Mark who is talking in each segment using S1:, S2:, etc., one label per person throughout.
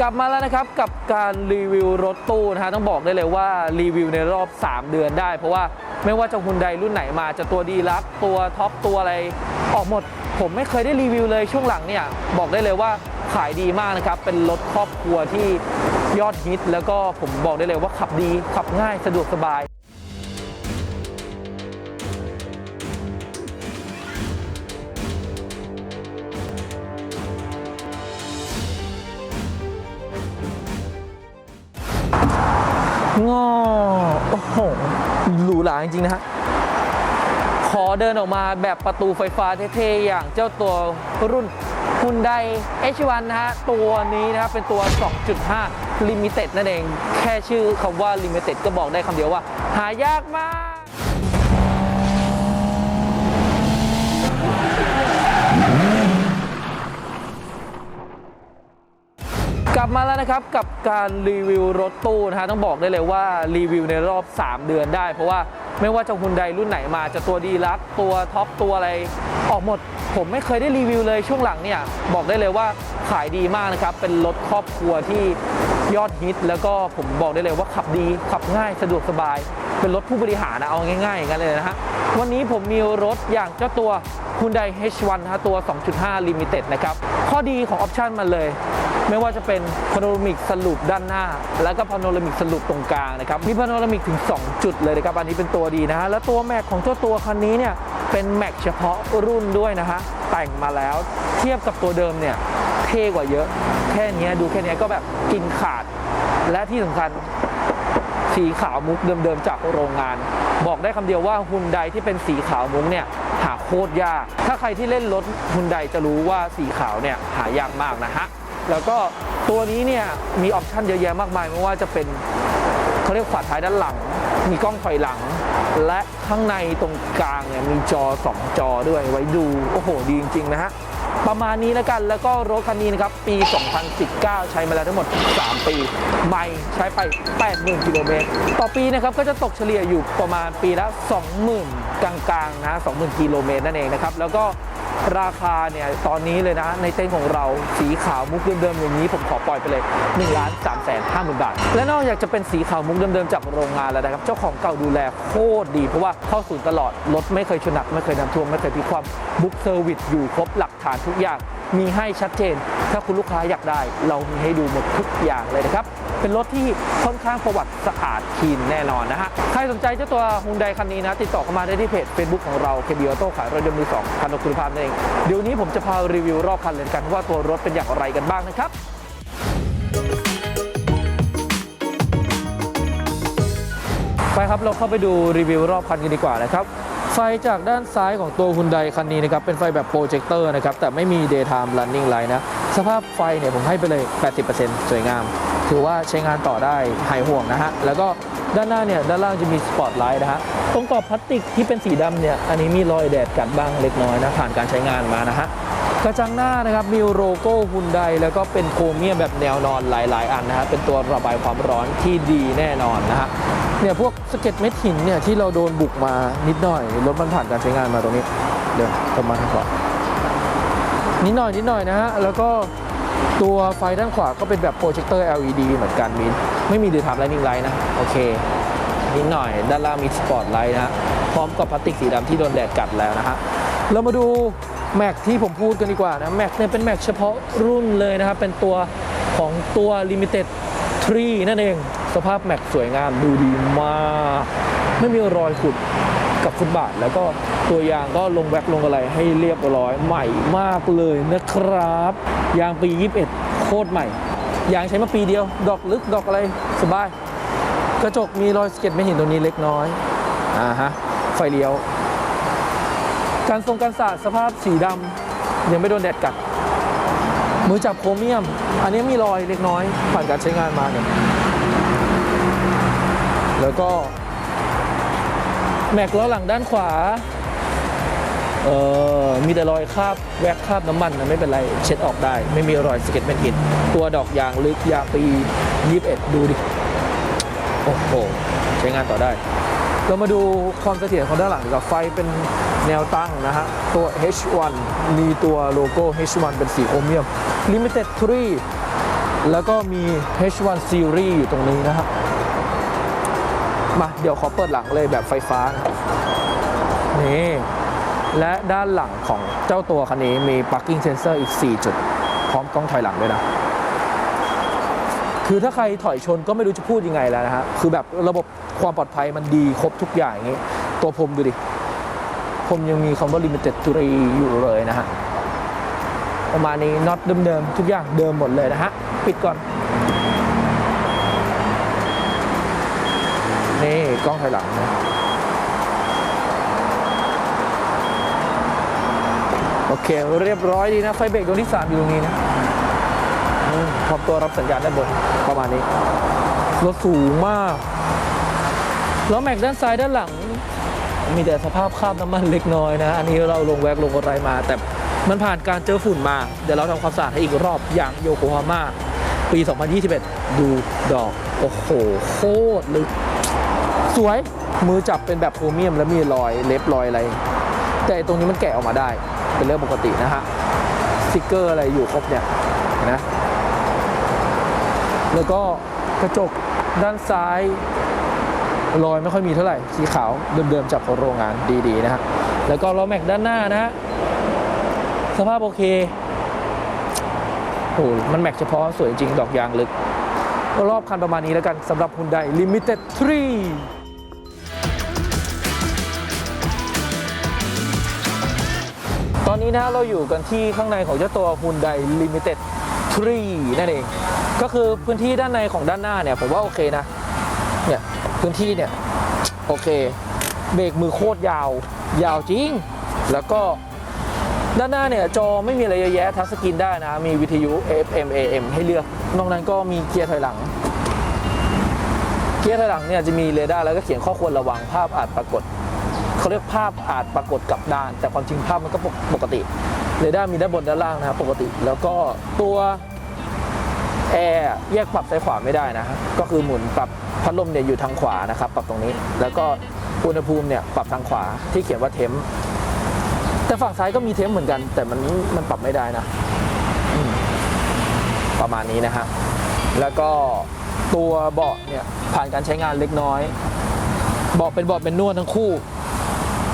S1: กลับมาแล้วนะครับกับการรีวิวรถตู้นะฮะต้องบอกได้เลยว่ารีวิวในรอบ 3 เดือนได้ เพราะว่าไม่ว่าจะฮุนไดรุ่นไหนมาจะตัวดีลักตัวท็อปตัวอะไรออกหมด ผมไม่เคยได้รีวิวเลยช่วงหลังเนี่ยบอกได้เลยว่าขายดีมากนะครับเป็นรถครอบครัวที่ยอดฮิต แล้วก็ผมบอกได้เลยว่าขับดีขับง่ายสะดวกสบาย งอโอ้โหหรูหราจริงๆนะฮะขอเดินออกมาแบบประตูไฟฟ้าเท่ๆ อย่างเจ้าตัวรุ่น Hyundai H1 นะฮะ ตัวนี้นะครับเป็นตัว 2.5 Limited นั่นเอง แค่ชื่อคำว่า Limited ก็บอกได้คำเดียวว่า หายากมาก กลับมาแล้วนะครับกับการรีวิวรถตู้นะฮะต้องบอกได้เลยว่ารีวิวในรอบ 3 เดือนได้ เพราะว่าไม่ว่าจะฮุนไดรุ่นไหนมาจะตัวดีลักตัวท็อปตัวอะไรออกหมด ผมไม่เคยได้รีวิวเลยช่วงหลังเนี่ยบอกได้เลยว่าขายดีมากนะครับเป็นรถครอบครัวที่ยอดฮิต แล้วก็ผมบอกได้เลยว่าขับดีขับง่ายสะดวกสบาย เป็นรถผู้บริหารนะเอาง่ายๆอย่างนั้นเลยนะฮะวันนี้ผมมีรถอย่างเจ้าตัว Hyundai H1 นะฮะตัว 2.5 Limited นะครับข้อดีของออปชันมันเลย ไม่ว่าจะเป็นพาโนรามิกสรุปด้านหน้า แล้วก็พาโนรามิกสรุปตรงกลางนะครับมีพาโนรามิกถึง 2 จุดเลยนะครับอันนี้เป็นตัวดีนะฮะแล้วตัวแม็กของเจ้าตัวคันนี้เนี่ยเป็นแม็กเฉพาะรุ่นด้วยนะฮะแต่งมาแล้วเทียบกับตัวเดิมเนี่ยเท่กว่าเยอะ แค่นี้ดูแค่นี้ก็แบบกินขาด และที่สำคัญสีขาวมุกเดิมๆจากโรงงาน บอกได้คำเดียวว่าฮุนไดที่เป็นสีขาวมุกเนี่ยหาโคตรยาก ถ้าใครที่เล่นรถฮุนไดจะรู้ว่าสีขาวเนี่ยหายากมากนะฮะ แล้วก็ตัวนี้เนี่ยมีออปชันเยอะแยะมากมายไม่ว่าจะเป็นเขาเรียกฝาท้ายด้านหลัง มีกล้องถอยหลัง และข้างในตรงกลางเนี่ยมีจอ 2 จอด้วยไว้ดู โอ้โห ดีจริง ๆ นะฮะ ประมาณนี้แล้วกันแล้วก็รถคันนี้นะครับ ปี 2019 ใช้มาแล้วทั้งหมด 3 ปี ใหม่ใช้ไป 80,000 กิโลเมตร ต่อปีนะครับก็จะตกเฉลี่ยอยู่ประมาณปีละ 20,000 กลางๆนะ20,000 กิโลเมตรนั่นเองนะครับแล้วก็ ราคาเนี่ยตอนนี้เลยนะ ในเต้นของเราสีขาวมุกเดิมๆอย่างนี้ผมขอปล่อยไปเลย1ล้านสามแสนห้าหมื่นบาท และนอกจากจะเป็นสีขาวมุกเดิมๆจากโรงงานแล้วนะครับ เจ้าของเก่าดูแลโคตรดี เพราะว่าเข้าศูนย์ตลอดรถไม่เคยชนหนักไม่เคยน้ำท่วมไม่เคยพลิความบุ๊กเซอร์วิสอยู่ครบหลักฐานทุกอย่าง มีให้ชัดเจน ถ้าคุณลูกค้าอยากได้ เรามีให้ดูหมดทุกอย่างเลยนะครับ เป็นรถที่ค่อนข้างประวัติสะอาดคีนแน่นอนนะฮะ ใครสนใจเจ้าตัวฮุนไดคันนี้นะ ติดต่อเข้ามาได้ที่เพจ Facebook ของเรา KB Auto ขายรถยนต์มือสองคันคุณภาพนั่นเอง เดี๋ยวนี้ผมจะพารีวิวรอบคันเลยกันว่าตัวรถเป็นอย่างไรกันบ้างนะครับไปครับเราเข้าไปดูรีวิวรอบคันกันดีกว่านะครับ ไฟจากด้านซ้ายของตัวฮุนไดคันนี้นะครับ เป็นไฟแบบโปรเจคเตอร์นะครับ แต่ไม่มี daytime running light นะ สภาพไฟเนี่ยผมให้ไปเลย 80%สวยงาม ถือว่าใช้งานต่อได้หายห่วงนะฮะ แล้วก็ด้านหน้าเนี่ย ด้านล่างจะมีสปอตไลท์นะฮะ ตรงกรอบพลาสติกที่เป็นสีดำเนี่ย อันนี้มีรอยแดดกัดบ้างเล็กน้อยนะ ผ่านการใช้งานมานะฮะ กระจังหน้านะครับมีโลโก้ฮุนไดแล้วก็เป็นโครเมียมแบบแนวนอนหลาย ๆ อันนะฮะเป็นตัวระบายความร้อนที่ดีแน่นอนนะฮะเนี่ยพวกสเก็ดเม็ดหินเนี่ยที่เราโดนบุกมานิดหน่อยรถมันผ่านการใช้งานมาตรงนี้ เดี๋ยวกลับมาทางขวานิดหน่อยนิดหน่อยนะฮะแล้วก็ตัวไฟด้านขวาก็เป็นแบบโปรเจคเตอร์ LED เหมือนกันมีไม่มีดีทามไลนิ่งไลท์นะ โอเค นิดหน่อยด้านล่างมีสปอตไลท์นะฮะพร้อมกับพลาสติกสีดำที่โดนแดดกัดแล้วนะฮะเรามาดู แม็กที่ผมพูดกันดีกว่านะแม็กเนี่ยเป็นแม็กเฉพาะรุ่นเลยนะครับ เป็นตัวของตัว Limited 3 นั่นเอง สภาพแม็กสวยงามดูดีมากไม่มีรอยขุดกับฟุตบาท แล้วก็ตัวยางก็ลงแว็กลงอะไรให้เรียบร้อยใหม่มากเลยนะครับ ยางปี 21 โคตรใหม่ ยางใช้มาปีเดียว ดอกลึกดอกอะไรสบาย กระจกมีรอยสะเก็ตไม่เห็นตรงนี้เล็กน้อยอ่าฮะไฟเลี้ยว การทรงการสาดสภาพสีดำยังไม่โดนแดดกัด มือจับโครเมียม อันนี้มีรอยเล็กน้อยผ่านการใช้งานมาเนี่ยแล้วก็ แม็กล้อหลังด้านขวาเออมีแต่รอยคราบแวกคราบน้ำมันนะไม่เป็นไร เช็ดออกได้ ไม่มีรอยสเก็ตเป็นหินตัวดอกยางลึกยางปี 21 ดูดิ โอ้โห ใช้งานต่อได้ เรามาดูความเสถียรของด้านหลังกว่าไฟเป็นแนวตั้งนะฮะ ตัว H1 มีตัวโลโก้ H1 เป็นสีโครเมียม Limited 3 แล้วก็มี H1 Series อยู่ตรงนี้นะครับ มาเดี๋ยวขอเปิดหลังเลยแบบไฟฟ้านะนี่ และด้านหลังของเจ้าตัวคันนี้มี parking sensor อีก 4 จุด พร้อมกล้องถอยหลังด้วยนะคือถ้าใครถอยชนก็ไม่รู้จะพูดยังไงแล้วนะฮะ คือแบบระบบ ความปลอดภัยมันดีครบทุกอย่างอย่างนี้ตัวผมดูดิผมยังมีคำว่า limited 3อยู่เลยนะฮะประมาณนี้น็อตเดิมๆทุกอย่างเดิมหมดเลยนะฮะ ปิดก่อน นี่กล้องถอยหลังนะโอเค เรียบร้อยดีนะ ไฟเบรกดวงที่ 3 อยู่ตรงนี้นะพร้อมตัวรับสัญญาณด้านบนประมาณนี้รถสูงมาก ล้อแม็กด้านซ้ายด้านหลัง มีแต่สภาพคราบน้ำมันเล็กน้อยนะ อันนี้เราลงแวกลงอะไรมา แต่มันผ่านการเจอฝุ่นมา เดี๋ยวเราทำความสะอาดให้อีกรอบอย่างโยโกฮาม่าปี 2021 ดูดอก โอ้โห โคตรลึก สวยมือจับเป็นแบบโครเมียมแล้วมีรอยเล็บรอยอะไร แต่ตรงนี้มันแกะออกมาได้ เป็นเรื่องปกตินะฮะสติกเกอร์อะไรอยู่ครบเนี่ยนะแล้วก็กระจกด้านซ้าย รอยไม่ค่อยมีเท่าไหร่สีขาวเดิมๆจากโรงงานดีๆนะฮะแล้วก็ล้อแม็กด้านหน้านะฮะสภาพโอเคโอ้โหมันแม็กเฉพาะสวยจริงดอกยางลึก รอบคันประมาณนี้แล้วกันสำหรับ Hyundai Limited 3ตอนนี้นะเราอยู่กันที่ข้างในของเจ้าตัว Hyundai Limited 3นั่นเอง ก็คือพื้นที่ด้านในของด้านหน้าเนี่ย ผมว่าโอเคนะ เนี่ย พื้นที่เนี่ยโอเค เบรกมือโคตรยาว ยาวจริง แล้วก็ด้านหน้าเนี่ยจอไม่มีอะไรเยอะแยะทัชสกรีนได้นะ มีวิทยุ FM AM ให้เลือก นอกนั้นก็มีเกียร์ถอยหลัง เกียร์ถอยหลังเนี่ยจะมีเรดาร์แล้วก็เขียนข้อควรระวังภาพอาจปรากฏ เขาเรียกภาพอาจปรากฏกับด้าน แต่ความจริงภาพมันก็ปกติ เรดาร์มีด้านบนด้านล่างนะครับปกติ แล้วก็ตัว แอร์แยกปรับซ้ายขวาไม่ได้นะฮะก็คือหมุนปรับพัดลมเนี่ยอยู่ทางขวานะครับปรับตรงนี้ แล้วก็อุณหภูมิเนี่ยปรับทางขวาที่เขียนว่าเทมแต่ฝั่งซ้ายก็มีเทมเหมือนกัน แต่มันมันปรับไม่ได้นะประมาณนี้นะฮะแล้วก็ตัวเบาะเนี่ยผ่านการใช้งานเล็กน้อยเบาะเป็นเบาะเป็นนวดทั้งคู่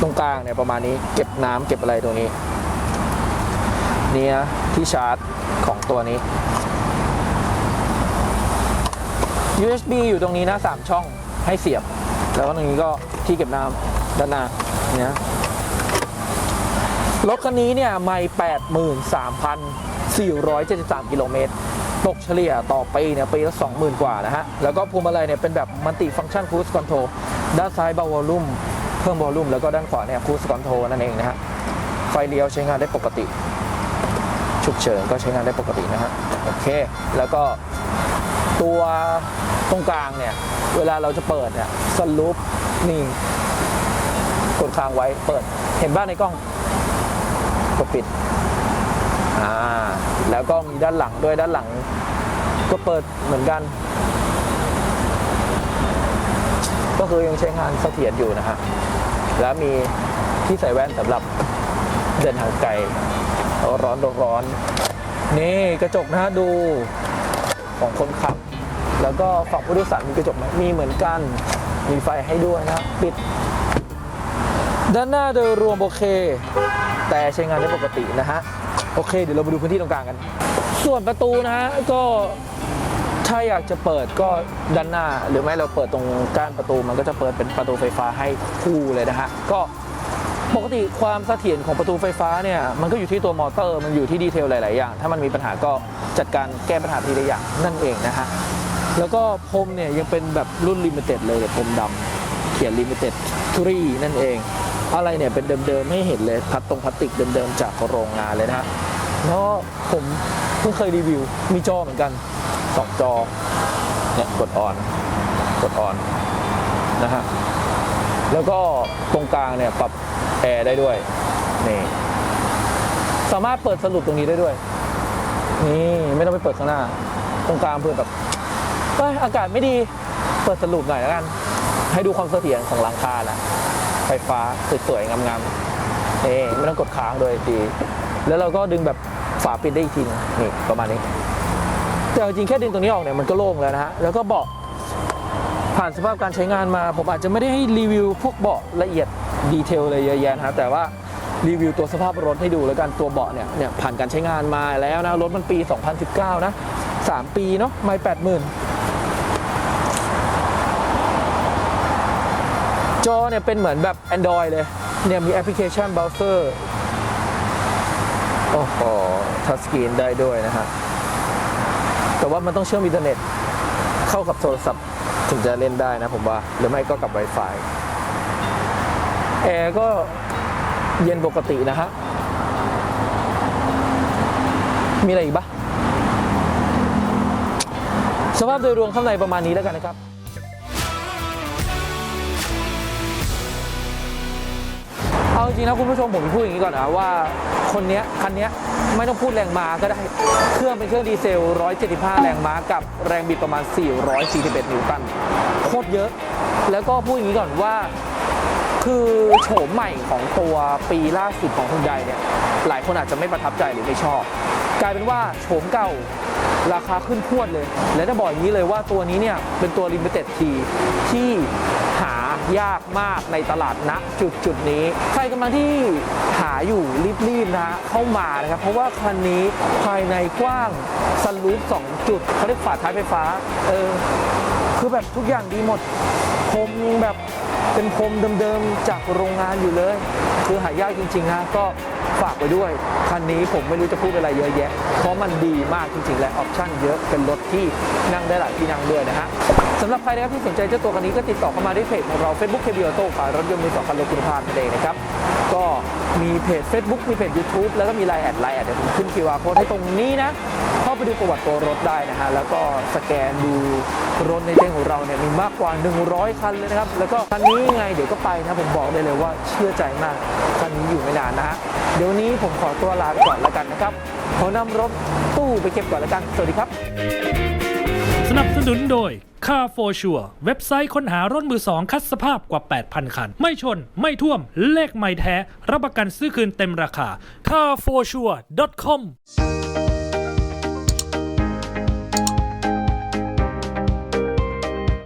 S1: ตรงกลางเนี่ยประมาณนี้ เก็บน้ำเก็บอะไรตรงนี้ เนี่ยที่ชาร์จของตัวนี้ USB อยู่ตรงนี้นะ 3 ช่องให้เสียบ แล้วก็ตรงนี้ก็ที่เก็บน้ำด้านหน้าเนี่ยรถคันนี้เนี่ยไม่83,473 กิโลเมตร ตกเฉลี่ยต่อปีเนี่ยปีละ20,000 กว่านะฮะ แล้วก็พวงมาลัยเนี่ยเป็นแบบมัลติฟัง c t ชัน Cruise Control ด้านซ้ายเบาวอลลุ่มเพิ่มวอลลุ่มแล้วก็ด้านขวาเนี่ย Cruise Control นั่นเองนะฮะ ไฟเลี้ยวใช้งานได้ปกติ ฉุกเฉินก็ใช้งานได้ปกตินะฮะ โอเค แล้วก็ตัว ตรงกลางเนี่ย เวลาเราจะเปิดเนี่ยสลูปนี่กดค้างไว้เปิดเห็นบ้านในกล้องกดปิดอ่าแล้วก็มีด้านหลังด้วยด้านหลัง ก็เปิดเหมือนกัน ก็คือยังใช้งานเสถียรอยู่นะฮะแล้วมีที่ใส่แว่นสำหรับเดินทางไกลร้อนร้อนนี่กระจกนะฮะดูของคนขับ แล้วก็ฝั่งผู้โดยสารมีกระจกไหมมีเหมือนกัน มีไฟให้ด้วยนะปิด ด้านหน้าโดยรวมโอเค แต่ใช้งานได้ปกตินะฮะ โอเค เดี๋ยวเรามาดูพื้นที่ตรงกลางกัน ส่วนประตูนะฮะก็ถ้าอยากจะเปิดก็ด้านหน้า หรือไม่เราเปิดตรงก้านประตูมันก็จะเปิดเป็นประตูไฟฟ้าให้คู่เลยนะฮะก็ปกติความเสถียรของประตูไฟฟ้าเนี่ยมันก็อยู่ที่ตัวมอเตอร์มันอยู่ที่ดีเทลหลาย ๆ อย่าง ถ้ามันมีปัญหาก็จัดการแก้ปัญหาทีละอย่างนั่นเองนะฮะ แล้วก็พรมเนี่ยยังเป็นแบบรุ่นลิมิเต็ดเลยพรมดำเขียนลิมิเต็ดทรีนั่นเอง อะไรเนี่ยเป็นเดิมๆไม่เห็นเลยพลาสตรงพลาสติกเดิมๆจากโรงงานเลยนะฮะแล้วผมเพิ่งเคยรีวิวมีจอเหมือนกันสองจอเนี่ยกดออนกดออนนะฮะแล้วก็ตรงกลางเนี่ยปรับแอร์ได้ด้วยนี่สามารถเปิดสรุปตรงนี้ได้ด้วยนี่ไม่ต้องไปเปิดข้างหน้า ตรงกลางเพื่อแบบ ก็อากาศไม่ดี เปิดสรุปหน่อยแล้วกัน ให้ดูความเสถียรของหลังคานะไฟฟ้าสวยๆงามๆนี่ไม่ต้องกดค้างด้วยดี แล้วเราก็ดึงแบบฝาปิดได้อีกทีนนี่ประมาณนี้ แต่จริงแค่ดึงตรงนี้ออกเนี่ยมันก็โล่งแล้วนะฮะ แล้วก็บาะผ่านสภาพการใช้งานมา ผมอาจจะไม่ได้ให้รีวิวพวกเบาะละเอียดดีเทลเลยเยอะแยะนะแต่ว่ารีวิวตัวสภาพรถให้ดูแล้วกันตัวเบาะเนี่ยเนี่ยผ่านการใช้งานมาแล้วนะรถมันปี 2019 นะ 3 ปีเนาะไม่แปดหมื่น จอเนี่ยเป็นเหมือนแบบ Android เลย เนี่ยมีแอปพลิเคชันเบราว์เซอร์ โอ้โหทัชสกรีนได้ด้วยนะฮะ แต่ว่ามันต้องเชื่อมอินเทอร์เน็ต เข้ากับโทรศัพท์ถึงจะเล่นได้นะผมว่า หรือไม่ก็กับ Wi-Fi แอร์ก็เย็นปกตินะฮะ มีอะไรอีกปะสภาพโดยรวมข้างในประมาณนี้แล้วกันนะครับ เอาจริงนะคุณผู้ชมผมพูดอย่างนี้ก่อนนะว่าคนเนี้ยคันเนี้ยไม่ต้องพูดแรงม้าก็ได้ เครื่องเป็นเครื่องดีเซล 175 แรงม้ากับแรงบิดประมาณ 441 นิวตัน โคตรเยอะ แล้วก็พูดอย่างนี้ก่อนว่า คือโฉมใหม่ของตัวปีล่าสุดของคุณใดเนี่ย หลายคนอาจจะไม่ประทับใจหรือไม่ชอบ กลายเป็นว่าโฉมเก่าราคาขึ้นพรวดเลย และจะบอกอย่างนี้เลยว่าตัวนี้เนี่ยเป็นตัว Limited T ที่หา ยากมากในตลาดณจุดจุดนี้ ใครกำลังที่หาอยู่รีบๆนะฮะเข้ามานะครับ เพราะว่าคันนี้ภายในกว้างซันรูฟ2จุดเขาเรียกฝาท้ายไฟฟ้าเออคือแบบทุกอย่างดีหมดพรมยังแบบเป็นพรมเดิมๆจากโรงงานอยู่เลย คือหายากจริงๆนะก็ ฝากไปด้วย คันนี้ผมไม่รู้จะพูดอะไรเยอะแยะ เพราะมันดีมากจริงๆ และออปชั่นเยอะเป็นรถที่นั่งได้หลายที่นั่งด้วยนะฮะสำหรับใครนะครับที่สนใจเจ้าตัวคันนี้ก็ติดต่อเข้ามาที่เพจของเรา Facebook k b a u t o ขายรถยนต์มือสองคันรถคุณภาพนั่นเองนะครับก็มีเพจ Facebook มีเพจ YouTube แล้วก็มีไลน์แอดไลน์แอดเดี๋ยวผมขึ้น QR code ให้ตรงนี้นะเข้าไปดูประวัติตัวรถได้นะฮะแล้วก็สแกนดูรถในเต้นของเราเนี่ยมีมากกว่า 100 คันเลยนะครับแล้วก็คันนี้ยังไงเดี๋ยวก็ไปนะผมบอกได้เลยว่าเชื่อใจมากันนี้อยู่ไม่นานนะฮะเดี๋ยวนนี้ผมขอตัวลาไปก่อนแล้วกันนะครับขอนำรถตู้ไปเก็บก่อนแล้วกัน สวัสดีครับ
S2: สนับสนุนโดย Car for Sure เว็บไซต์ค้นหารถมือสองคัดสภาพกว่า 8,000 คัน ไม่ชน ไม่ท่วม เลขไม่แท้ รับประกันซื้อคืนเต็มราคา carforsure.com